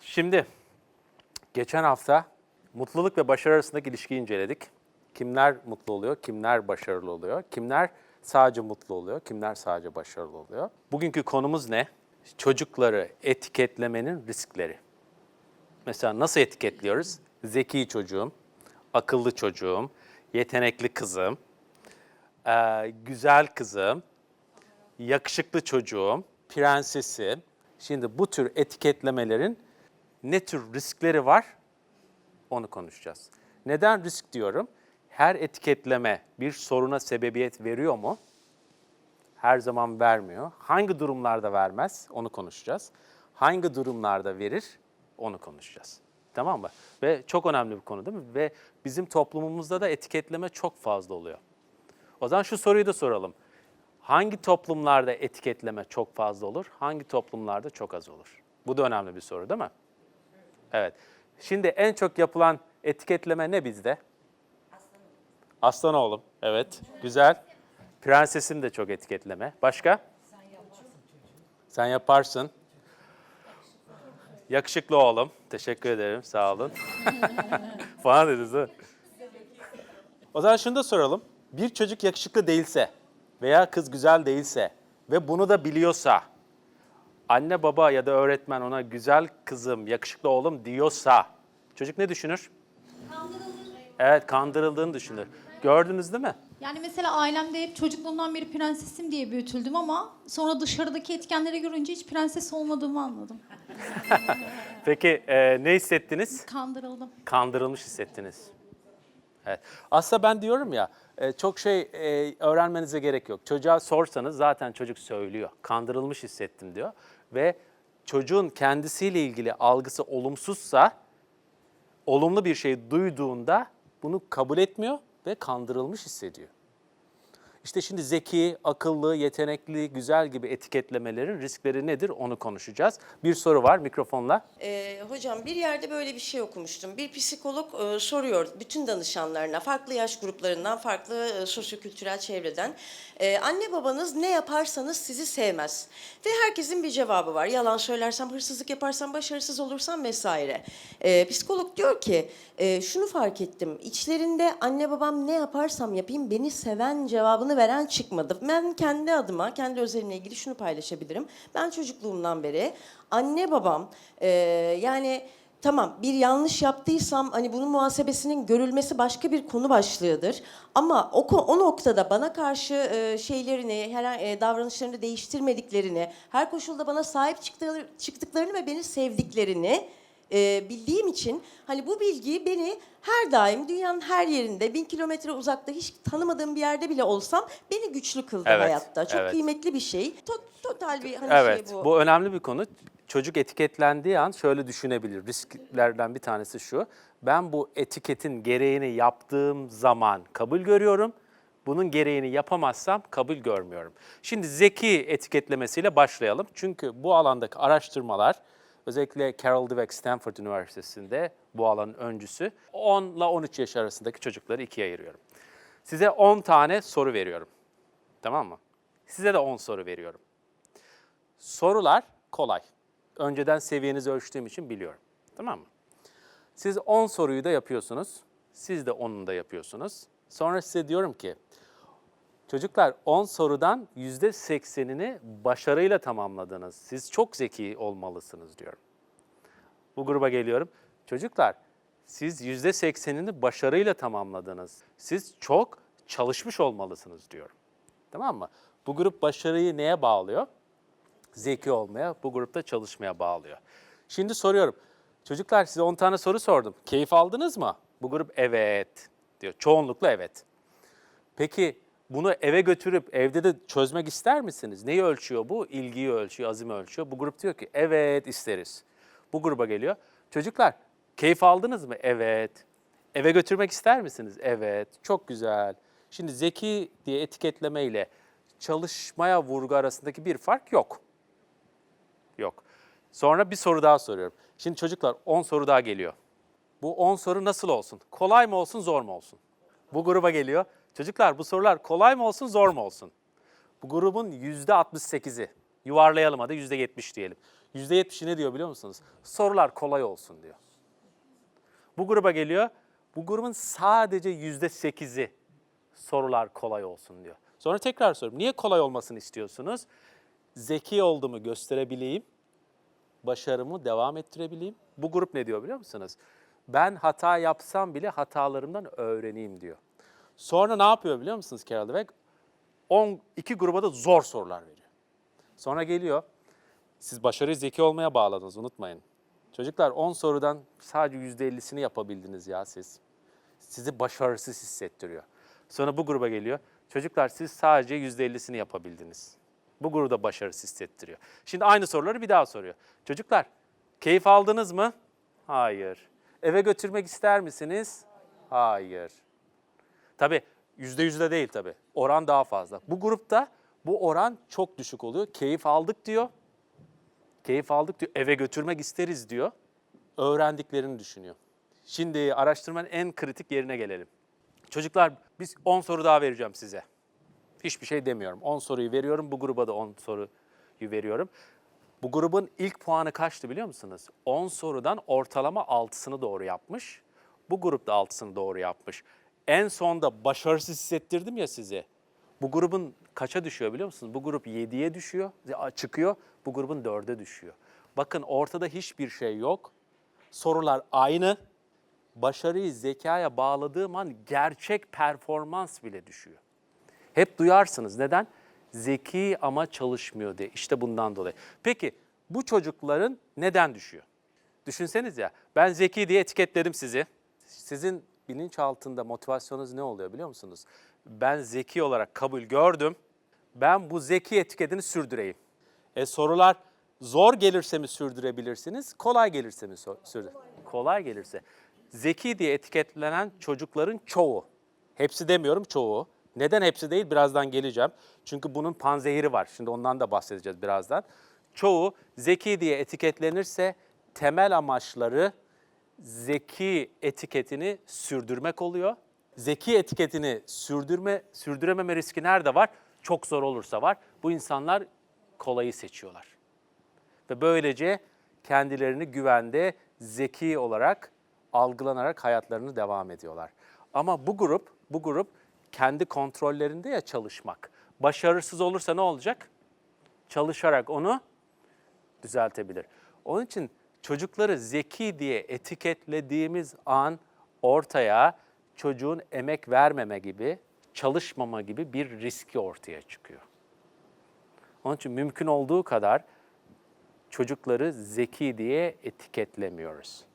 Şimdi geçen hafta mutluluk ve başarı arasındaki ilişkiyi inceledik. Kimler mutlu oluyor, kimler başarılı oluyor, kimler sadece mutlu oluyor, kimler sadece başarılı oluyor. Bugünkü konumuz ne? Çocukları etiketlemenin riskleri. Mesela nasıl etiketliyoruz? Zeki çocuğum, akıllı çocuğum, yetenekli kızım, güzel kızım, yakışıklı çocuğum, prensesim. Şimdi bu tür etiketlemelerin ne tür riskleri var onu konuşacağız. Neden risk diyorum? Her etiketleme bir soruna sebebiyet veriyor mu? Her zaman vermiyor. Hangi durumlarda vermez? Onu konuşacağız. Hangi durumlarda verir? Onu konuşacağız. Tamam mı? Ve çok önemli bir konu değil mi? Ve bizim toplumumuzda da etiketleme çok fazla oluyor. O zaman şu soruyu da soralım. Hangi toplumlarda etiketleme çok fazla olur? Hangi toplumlarda çok az olur? Bu da önemli bir soru değil mi? Evet. Şimdi en çok yapılan etiketleme ne bizde? Aslan oğlum. Evet. Güzel. Prensesim de çok etiketleme. Başka? Sen yaparsın. Yakışıklı oğlum. Teşekkür ederim. Sağ olun. Falan dediniz değil mi? O zaman şunu da soralım. Bir çocuk yakışıklı değilse veya kız güzel değilse ve bunu da biliyorsa, anne baba ya da öğretmen ona güzel kızım, yakışıklı oğlum diyorsa çocuk ne düşünür? Evet, kandırıldığını düşünür. Gördünüz değil mi? Yani mesela ailemde hep çocukluğumdan beri prensesim diye büyütüldüm ama sonra dışarıdaki etkenleri görünce hiç prenses olmadığımı anladım. Peki e, ne hissettiniz? Kandırıldım. Kandırılmış hissettiniz. Evet. Aslında ben diyorum ya, e, çok şey e, öğrenmenize gerek yok. Çocuğa sorsanız zaten çocuk söylüyor. Kandırılmış hissettim diyor. Ve çocuğun kendisiyle ilgili algısı olumsuzsa, olumlu bir şey duyduğunda bunu kabul etmiyor ve kandırılmış hissediyor. İşte şimdi zeki, akıllı, yetenekli, güzel gibi etiketlemelerin riskleri nedir onu konuşacağız. Bir soru var mikrofonla. Ee, hocam bir yerde böyle bir şey okumuştum. Bir psikolog e, soruyor bütün danışanlarına, farklı yaş gruplarından, farklı e, sosyokültürel çevreden. e, anne babanız ne yaparsanız sizi sevmez. Ve herkesin bir cevabı var. Yalan söylersem, hırsızlık yaparsam, başarısız olursam vesaire. E, psikolog diyor ki, e, şunu fark ettim. İçlerinde anne babam ne yaparsam yapayım beni seven cevabını veren çıkmadı. Ben kendi adıma, kendi özelimle ilgili şunu paylaşabilirim. Ben çocukluğumdan beri anne babam e, yani tamam bir yanlış yaptıysam hani bunun muhasebesinin görülmesi başka bir konu başlığıdır. Ama o, o noktada bana karşı e, şeylerini, her e, davranışlarını değiştirmediklerini, her koşulda bana sahip çıktıkları, çıktıklarını ve beni sevdiklerini e, bildiğim için hani bu bilgiyi beni her daim dünyanın her yerinde bin kilometre uzakta hiç tanımadığım bir yerde bile olsam beni güçlü kıldı Evet, hayatta. Çok evet. kıymetli bir şey. To- total bir hani Evet, şey bu. bu. önemli bir konu. Çocuk etiketlendiği an şöyle düşünebilir. Risklerden bir tanesi şu. Ben bu etiketin gereğini yaptığım zaman kabul görüyorum. Bunun gereğini yapamazsam kabul görmüyorum. Şimdi zeki etiketlemesiyle başlayalım. Çünkü bu alandaki araştırmalar özellikle Carol Dweck Stanford Üniversitesi'nde bu alanın öncüsü 10 ile 13 yaş arasındaki çocukları ikiye ayırıyorum. Size 10 tane soru veriyorum. Tamam mı? Size de 10 soru veriyorum. Sorular kolay. Önceden seviyenizi ölçtüğüm için biliyorum. Tamam mı? Siz 10 soruyu da yapıyorsunuz. Siz de 10'unu da yapıyorsunuz. Sonra size diyorum ki, çocuklar 10 sorudan %80'ini başarıyla tamamladınız. Siz çok zeki olmalısınız diyorum. Bu gruba geliyorum. Çocuklar, siz %80'ini başarıyla tamamladınız. Siz çok çalışmış olmalısınız diyorum. Tamam mı? Bu grup başarıyı neye bağlıyor? zeki olmaya, bu grupta çalışmaya bağlıyor. Şimdi soruyorum. Çocuklar size 10 tane soru sordum. Keyif aldınız mı? Bu grup evet diyor. Çoğunlukla evet. Peki bunu eve götürüp evde de çözmek ister misiniz? Neyi ölçüyor bu? İlgiyi ölçüyor, azimi ölçüyor. Bu grup diyor ki evet isteriz. Bu gruba geliyor. Çocuklar keyif aldınız mı? Evet. Eve götürmek ister misiniz? Evet. Çok güzel. Şimdi zeki diye etiketlemeyle ile çalışmaya vurgu arasındaki bir fark yok. Yok. Sonra bir soru daha soruyorum. Şimdi çocuklar 10 soru daha geliyor. Bu 10 soru nasıl olsun? Kolay mı olsun, zor mu olsun? Bu gruba geliyor. Çocuklar bu sorular kolay mı olsun, zor mu olsun? Bu grubun %68'i, yuvarlayalım hadi %70 diyelim. %70'i ne diyor biliyor musunuz? Sorular kolay olsun diyor. Bu gruba geliyor. Bu grubun sadece %8'i sorular kolay olsun diyor. Sonra tekrar soruyorum. Niye kolay olmasını istiyorsunuz? Zeki olduğumu gösterebileyim, başarımı devam ettirebileyim. Bu grup ne diyor biliyor musunuz? Ben hata yapsam bile hatalarımdan öğreneyim diyor. Sonra ne yapıyor biliyor musunuz Carol Dweck? 12 gruba da zor sorular veriyor. Sonra geliyor. Siz başarıyı zeki olmaya bağladınız unutmayın. Çocuklar 10 sorudan sadece %50'sini yapabildiniz ya siz. Sizi başarısız hissettiriyor. Sonra bu gruba geliyor. Çocuklar siz sadece %50'sini yapabildiniz. Bu gruda başarısız hissettiriyor. Şimdi aynı soruları bir daha soruyor. Çocuklar keyif aldınız mı? Hayır. Eve götürmek ister misiniz? Hayır. Tabii yüzde yüzde değil tabii. Oran daha fazla. Bu grupta bu oran çok düşük oluyor. Keyif aldık diyor. Keyif aldık diyor. Eve götürmek isteriz diyor. Öğrendiklerini düşünüyor. Şimdi araştırmanın en kritik yerine gelelim. Çocuklar biz 10 soru daha vereceğim size. Hiçbir şey demiyorum. 10 soruyu veriyorum. Bu gruba da 10 soruyu veriyorum. Bu grubun ilk puanı kaçtı biliyor musunuz? 10 sorudan ortalama 6'sını doğru yapmış. Bu grup da 6'sını doğru yapmış. En sonda başarısız hissettirdim ya size. Bu grubun kaça düşüyor biliyor musunuz? Bu grup 7'ye düşüyor, çıkıyor. Bu grubun 4'e düşüyor. Bakın ortada hiçbir şey yok. Sorular aynı. Başarıyı zekaya bağladığım an gerçek performans bile düşüyor. Hep duyarsınız. Neden? Zeki ama çalışmıyor diye. İşte bundan dolayı. Peki bu çocukların neden düşüyor? Düşünseniz ya ben zeki diye etiketledim sizi. Sizin bilinçaltında motivasyonunuz ne oluyor biliyor musunuz? Ben zeki olarak kabul gördüm. Ben bu zeki etiketini sürdüreyim. E sorular zor gelirse mi sürdürebilirsiniz, kolay gelirse mi sürdür? Kolay gelirse. Zeki diye etiketlenen çocukların çoğu, hepsi demiyorum çoğu. Neden hepsi değil birazdan geleceğim. Çünkü bunun panzehiri var. Şimdi ondan da bahsedeceğiz birazdan. Çoğu zeki diye etiketlenirse temel amaçları zeki etiketini sürdürmek oluyor. Zeki etiketini sürdürme sürdürememe riski nerede var? Çok zor olursa var. Bu insanlar kolayı seçiyorlar. Ve böylece kendilerini güvende, zeki olarak algılanarak hayatlarını devam ediyorlar. Ama bu grup, bu grup kendi kontrollerinde ya çalışmak. Başarısız olursa ne olacak? Çalışarak onu düzeltebilir. Onun için çocukları zeki diye etiketlediğimiz an ortaya çocuğun emek vermeme gibi, çalışmama gibi bir riski ortaya çıkıyor. Onun için mümkün olduğu kadar çocukları zeki diye etiketlemiyoruz.